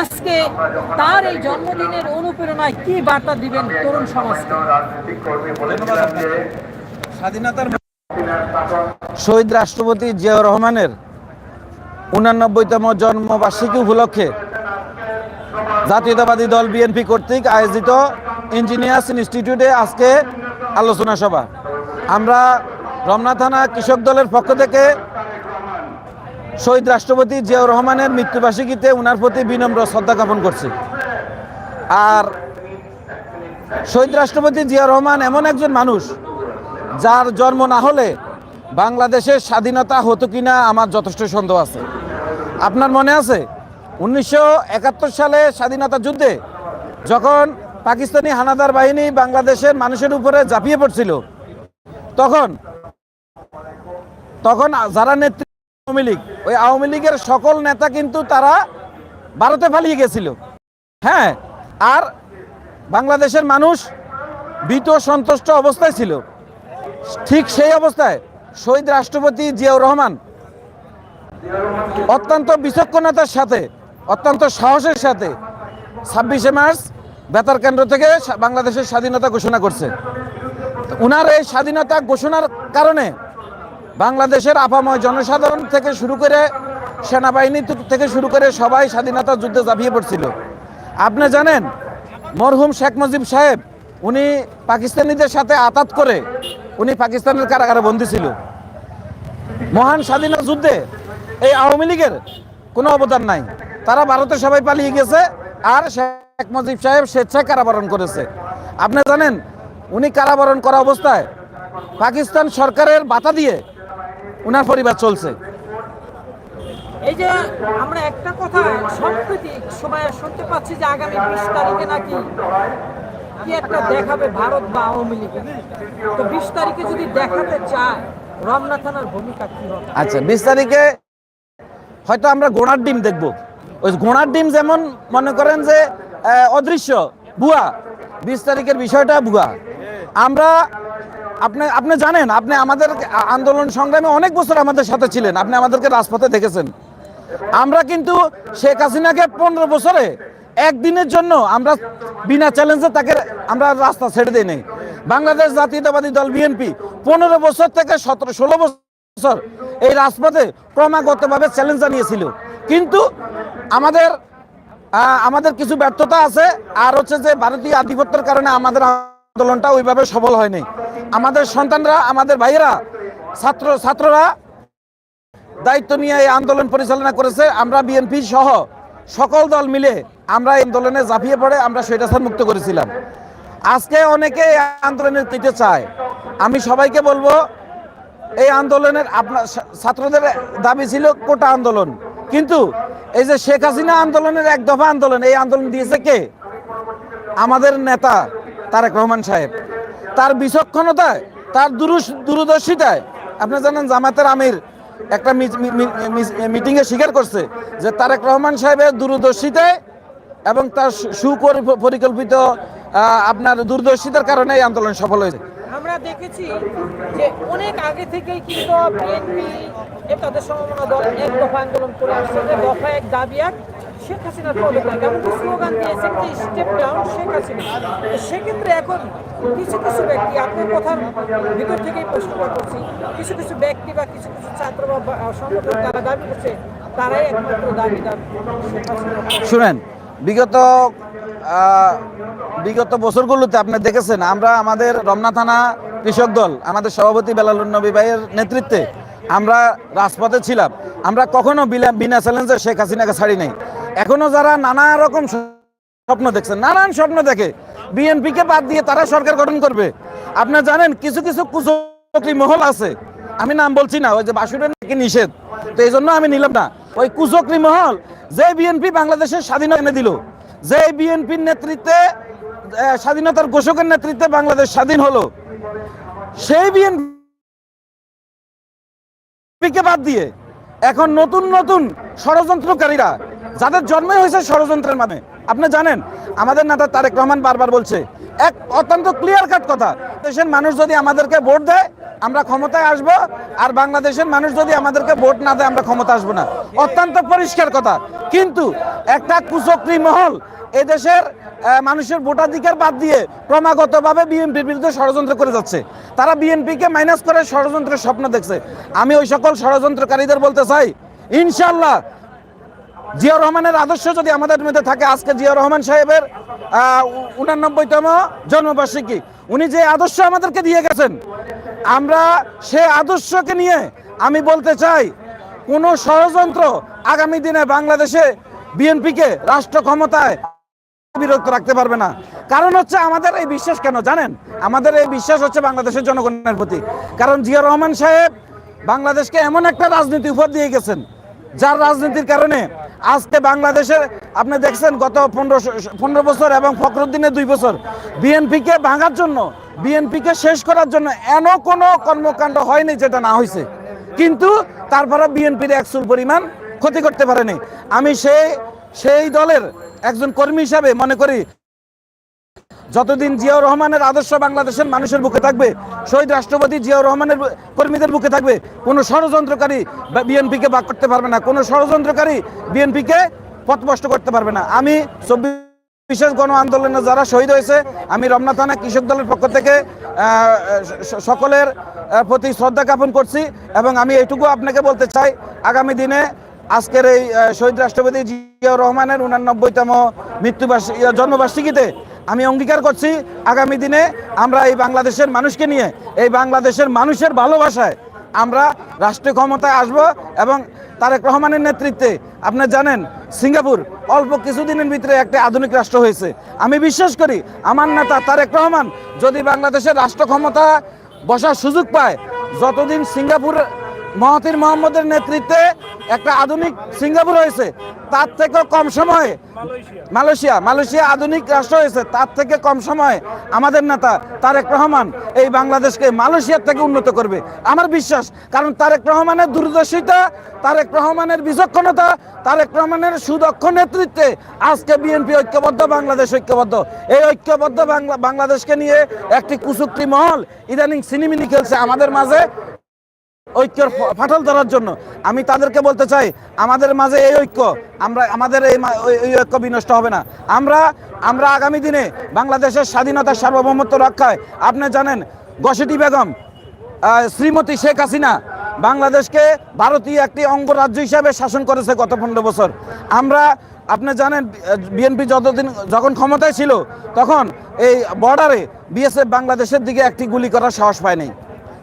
আজকে তার এই জন্মদিনের অনুপ্রেরণায় কি বার্তা দিবেন তরুণ সমাজকে স্বাধীনতার শহীদ রাষ্ট্রপতি জিয়াউর রহমানের উনানব্বইতম জন্মবার্ষিকী উপলক্ষে জাতীয়তাবাদী দল বিএনপি কর্তৃক আয়োজিত ইঞ্জিনিয়ার্স ইনস্টিটিউটে আজকে আলোচনা সভা। আমরা রমনা থানা কৃষক দলের পক্ষ থেকে শহীদ রাষ্ট্রপতি জিয়াউর রহমানের মৃত্যুবার্ষিকীতে ওনার প্রতি বিনম্র শ্রদ্ধা জ্ঞাপন করছি। আর শহীদ রাষ্ট্রপতি জিয়া রহমান এমন একজন মানুষ যার জন্ম না হলে বাংলাদেশের স্বাধীনতা হতো কিনা আমার যথেষ্ট সন্দেহ আছে। আপনার মনে আছে? উনিশশো একাত্তর সালে স্বাধীনতা যুদ্ধে যখন পাকিস্তানি হানাদার বাহিনী বাংলাদেশের মানুষের উপরে ঝাঁপিয়ে পড়ছিল, তখন তখন যারা নেতৃত্ব আওয়ামী লীগ। ওই আওয়ামী লীগের সকল নেতা কিন্তু তারা ভারতে পালিয়ে গেছিল। হ্যাঁ আর বাংলাদেশের মানুষ ভীত সন্তুষ্ট অবস্থায় ছিল। ঠিক সেই অবস্থায় শহীদ রাষ্ট্রপতি জিয়াউর রহমান অত্যন্ত বিচক্ষণতার সাথে, অত্যন্ত সাহসের সাথে ছাব্বিশে মার্চ বেতার কেন্দ্র থেকে বাংলাদেশের স্বাধীনতা ঘোষণা করছে। উনার এই স্বাধীনতা ঘোষণার কারণে বাংলাদেশের আপাময় জনসাধারণ থেকে শুরু করে সেনাবাহিনী থেকে শুরু করে সবাই স্বাধীনতা যুদ্ধে ঝাঁপিয়ে পড়ছিল। আপনি জানেন, মরহুম শেখ মুজিব সাহেব, উনি পাকিস্তানিদের সাথে আতাত করে উনি পাকিস্তানের কারাগারে বন্দী ছিল। মহান স্বাধীনতা যুদ্ধে এই আওয়ামী লীগের কোনো অবদান নাই। তারা ভারতে সবাই পালিয়ে গেছে আর শেখ মুজিব সাহেব স্বেচ্ছায় কারাবরণ করেছে। আপনি জানেন, উনি কারাবরণ করা অবস্থায় পাকিস্তান সরকারের বাতা দিয়ে উনার পরিবার চলছে। এই যে আমরা একটা কথা সম্প্রতি সময় শুনতে পাচ্ছি যে আগামী বিশ তারিখে নাকি কি একটা দেখাবে ভারত বা আওয়ামী লীগ? তো বিশ তারিখে যদি দেখাতে চায় রমনা থানার ভূমিকা কি হবে? আচ্ছা বিশ তারিখে হয়তো আমরা ঘোড়ার ডিম দেখব। ওই ঘোড়ার ডিম যেমন মনে করেন যে অদৃশ্য ভুয়া। বিশ তারিখের বিষয়টা ভুয়া। আমরা আপনি আপনি জানেন, আপনি আমাদের আন্দোলন সংগ্রামে অনেক বছর আমাদের সাথে ছিলেন। আপনি আমাদেরকে রাজপথে দেখেছেন। আমরা কিন্তু শেখ হাসিনাকে পনেরো বছরে একদিনের জন্য আমরা বিনা চ্যালেঞ্জে তাকে আমরা রাস্তা ছেড়ে দিই নাই। বাংলাদেশ জাতীয়তাবাদী দল বিএনপি পনেরো বছর থেকে সতেরো, ষোলো বছর এই রাজপথে ক্রমাগতভাবে চ্যালেঞ্জ জানিয়েছিল। কিন্তু আমাদের আমাদের কিছু ব্যর্থতা আছে। আর হচ্ছে যে, ভারতীয় আধিপত্যের কারণে আমাদের আন্দোলনটা ওইভাবে সফল হয়নি। আমাদের সন্তানরা, আমাদের ভাইয়েরা, ছাত্র, ছাত্ররা দায়িত্ব নিয়ে এই আন্দোলন পরিচালনা করেছে। আমরা বিএনপি সহ সকল দল মিলে আমরা আন্দোলনে ঝাঁপিয়ে পড়ে, আমরা স্বৈরাচার মুক্ত করেছিলাম। আজকে অনেকে এই আন্দোলনের দিতে চায়। আমি সবাইকে বলব, এই আন্দোলনের আপনার ছাত্রদের দাবি ছিল কোটা আন্দোলন। কিন্তু এই যে শেখ হাসিনা আন্দোলনের এক দফা আন্দোলন, এই আন্দোলন দিয়েছে কে? আমাদের নেতা তারেক রহমান সাহেব। তার বিচক্ষণতায়, তার দূরদর্শিতায়, আপনি জানেন জামাতের আমির একটা মিটিংয়ে স্বীকার করছে যে তারেক রহমান সাহেবের দূরদর্শিতায় এবং তার সুপরিকল্পিত আপনার দূরদর্শিতার কারণে এই আন্দোলন সফল হয়েছে। আমরা দেখেছি যে অনেক আগে থেকেই কিন্তু বিএনপি তাদের সমমনা দল এক দফা আন্দোলন করে আসছে। দফা এক দাবি এক শেখ হাসিনার পদত্যাগ slogan step down Sheikh Hasina. সেক্ষেত্রে এখন কিছু কিছু ব্যক্তি, আপনার কথার ভিতর থেকেই করছি, কিছু কিছু ব্যক্তি বা কিছু কিছু ছাত্র বা সংগঠন তারা দাবি করছে, তারাই একমাত্র শুনেন, বিগত বিগত বছরগুলোতে আপনি দেখেছেন, আমরা আমাদের রমনা থানা কৃষক দল, আমাদের সভাপতি বেলালুন নবী ভাইয়ের নেতৃত্বে আমরা রাজপথে ছিলাম। আমরা কখনো বিনা চ্যালেঞ্জে শেখ হাসিনাকে ছাড়ি নাই। এখনও যারা নানা রকম স্বপ্ন দেখছেন, নানান স্বপ্ন দেখে, বিএনপিকে বাদ দিয়ে তারা সরকার গঠন করবে। আপনি জানেন, কিছু কিছু কুচক্রী মহল আছে। আমি নাম বলছি না, ওই যে বাসুরের নাকি নিষেধ। তো এই জন্য আমি নিলাম না। ওই কুচক্রী মহল যে বিএনপি বাংলাদেশের স্বাধীনতা এনে দিল যে বিএনপির নেতৃত্বে স্বাধীনতার ঘোষকের নেতৃত্বে বাংলাদেশ স্বাধীন হলো, সেই বিএনপিকে বাদ দিয়ে এখন নতুন নতুন ষড়যন্ত্রকারীরা যাদের জন্মই হয়েছে ষড়যন্ত্রের মানে। আপনি জানেন, আমাদের নেতা তারেক রহমান বারবার বলছে, এক অত্যন্ত ক্লিয়ার কাট কথা, দেশের মানুষ যদি আমাদেরকে ভোট দেয়, আমরা ক্ষমতায় আসব, আর বাংলাদেশের মানুষ যদি আমাদেরকে ভোট না দেয়, আমরা ক্ষমতা আসব না। অত্যন্ত পরিষ্কার কথা। কিন্তু একটা কুচক্রী মহল এদেশের মানুষের ভোটাধিকার বাদ দিয়ে ক্রমাগতভাবে বিএনপির বিরুদ্ধে ষড়যন্ত্র করে যাচ্ছে। তারা বিএনপিকে মাইনাস করে ষড়যন্ত্রের স্বপ্ন দেখছে। আমি ওই সকল ষড়যন্ত্রকারীদের বলতে চাই ইনশাল্লাহ জিয়া রহমানের আদর্শ যদি আমাদের মধ্যে থাকে, আজকে জিয়া রহমান সাহেবের উনানব্বইতম জন্মবার্ষিকী, উনি যে আদর্শ আমাদেরকে দিয়ে গেছেন, আমরা সে আদর্শকে নিয়ে আমি বলতে চাই, কোনো ষড়যন্ত্র আগামী দিনে বাংলাদেশে বিএনপিকে রাষ্ট্র ক্ষমতায় বিরক্ত রাখতে পারবে না। কারণ হচ্ছে আমাদের এই বিশ্বাস কেন জানেন? আমাদের এই বিশ্বাস হচ্ছে বাংলাদেশের জনগণের প্রতি। কারণ জিয়া রহমান সাহেব বাংলাদেশকে এমন একটা রাজনীতি উপহার দিয়ে গেছেন, যার রাজনীতির কারণে আজকে বাংলাদেশের, আপনি দেখছেন গত পনেরো পনেরো বছর এবং ফখরুদ্দিনের দুই বছর। বিএনপিকে ভাঙার জন্য, বিএনপিকে শেষ করার জন্য এন কোনো কর্মকাণ্ড হয়নি যেটা না হয়েছে কিন্তু তারপরে বিএনপির একচুল পরিমাণ ক্ষতি করতে পারেনি। আমি সেই সেই দলের একজন কর্মী হিসাবে মনে করি যতদিন জিয়াউর রহমানের আদর্শ বাংলাদেশের মানুষের বুকে থাকবে, শহীদ রাষ্ট্রপতি জিয়াউর রহমানের কর্মীদের বুকে থাকবে, কোনো ষড়যন্ত্রকারী বিএনপিকে বাক করতে পারবে না, কোনো ষড়যন্ত্রকারী বিএনপিকে পথভ্রষ্ট করতে পারবে না। আমি চব্বিশ বিশেষ গণ আন্দোলনে যারা শহীদ হয়েছে, আমি রমনা থানা কৃষক দলের পক্ষ থেকে সকলের প্রতি শ্রদ্ধা জ্ঞাপন করছি এবং আমি এইটুকু আপনাকে বলতে চাই, আগামী দিনে আজকের এই শহীদ রাষ্ট্রপতি জিয়াউর রহমানের উনানব্বইতম মৃত্যুবার্ষিকী, জন্মবার্ষিকীতে আমি অঙ্গীকার করছি, আগামী দিনে আমরা এই বাংলাদেশের মানুষকে নিয়ে, এই বাংলাদেশের মানুষের ভালোবাসায় আমরা রাষ্ট্রীয় ক্ষমতায় আসব এবং তারেক রহমানের নেতৃত্বে, আপনি জানেন, সিঙ্গাপুর অল্প কিছুদিনের ভিতরে একটা আধুনিক রাষ্ট্র হয়েছে। আমি বিশ্বাস করি, আমার নেতা তারেক রহমান যদি বাংলাদেশের রাষ্ট্র ক্ষমতা বসার সুযোগ পায়, যতদিন সিঙ্গাপুর মহাতির মোহাম্মদের নেতৃত্বে একটা আধুনিক সিঙ্গাপুর হয়েছে। তার থেকেও কম সময়ে মালয়েশিয়া। মালয়েশিয়া আধুনিক রাষ্ট্র হয়েছে। তার থেকে কম সময়ে আমাদের নেতা তারেক রহমান এই বাংলাদেশকে মালয়েশিয়ার থেকে উন্নত করবে। আমার বিশ্বাস কারণ তারেক রহমানের দূরদর্শিতা তারেক রহমানের বিচক্ষণতা তারেক রহমানের সুদক্ষ নেতৃত্বে আজকে বিএনপি ঐক্যবদ্ধ বাংলাদেশ ঐক্যবদ্ধ। এই ঐক্যবদ্ধ বাংলাদেশকে নিয়ে একটি কুচুক্তি মহল ইদানিং সিনেমিনি খেলছে আমাদের মাঝে। ঐক্যের ফাটল ধরার জন্য। আমি তাদেরকে বলতে চাই, আমাদের মাঝে এই ঐক্য, আমরা, আমাদের এই ঐক্য বিনষ্ট হবে না। আমরা আমরা আগামী দিনে বাংলাদেশের স্বাধীনতার সার্বভৌমত্ব রক্ষায়, আপনি জানেন গসেটি বেগম শ্রীমতী শেখ হাসিনা বাংলাদেশকে ভারতীয় একটি অঙ্গরাজ্য হিসাবে শাসন করেছে গত পনেরো বছর। আমরা, আপনি জানেন, বিএনপি যতদিন, যখন ক্ষমতায় ছিল, তখন এই বর্ডারে বিএসএফ বাংলাদেশের দিকে একটি গুলি করার সাহস পায়নি।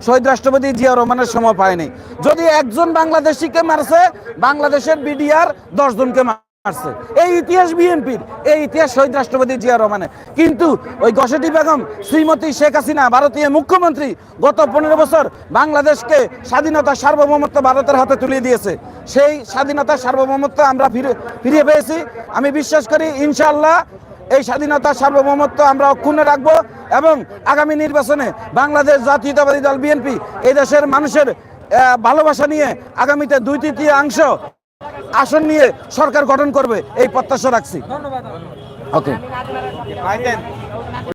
শহীদ রাষ্ট্রপতি জিয়া রহমানের সময় পায়নি যদি একজন বাংলাদেশিকে মারছে, বাংলাদেশের বিডিআর দশজনকে মারছে। এই ইতিহাস বিএনপির, এই ইতিহাস শহীদ রাষ্ট্রপতি জিয়া রহমানের। কিন্তু ওই গসেটি বেগম, শ্রীমতী শেখ হাসিনা, ভারতীয় মুখ্যমন্ত্রী, গত পনেরো বছর বাংলাদেশকে স্বাধীনতা, সার্বভৌমত্ব ভারতের হাতে তুলে দিয়েছে। সেই স্বাধীনতা, সার্বভৌমত্ব আমরা ফিরে, ফিরিয়ে পেয়েছি। আমি বিশ্বাস করি, ইনশাআল্লাহ এই স্বাধীনতা সার্বভৌমত্ব আমরা অক্ষুণ্ণ রাখব এবং আগামী নির্বাচনে বাংলাদেশ জাতীয়তাবাদী দল বিএনপি এই দেশের মানুষের ভালোবাসা নিয়ে আগামীতে দুই তৃতীয়াংশ আসন নিয়ে সরকার গঠন করবে এই প্রত্যাশা রাখছি। ধন্যবাদ। ওকে